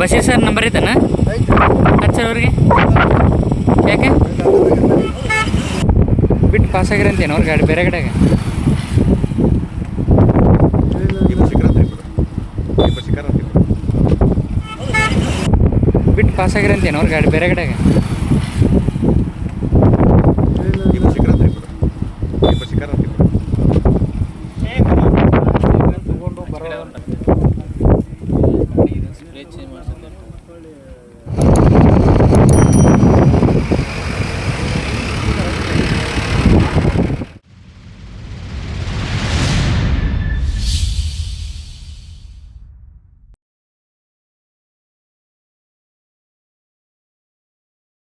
ಬಸ್ಸಿ sir number ಐತನ ಹತ್ತು sir ಅವ್ರಿಗೆ? ಯಾಕೆ? ಬಿಟ್ಟು ಪಾಸ್ ಆಗಿರಂತೇನು ಅವ್ರ ಗಾಡಿ ಬೇರೆ ಕಡೆಗೆ? ಬಿಟ್ಟು ಪಾಸ್ ಆಗಿರಂತೇನು ಅವ್ರ ಗಾಡಿ ಬೇರೆ ಕಡೆಗೆ? વેચી મળશે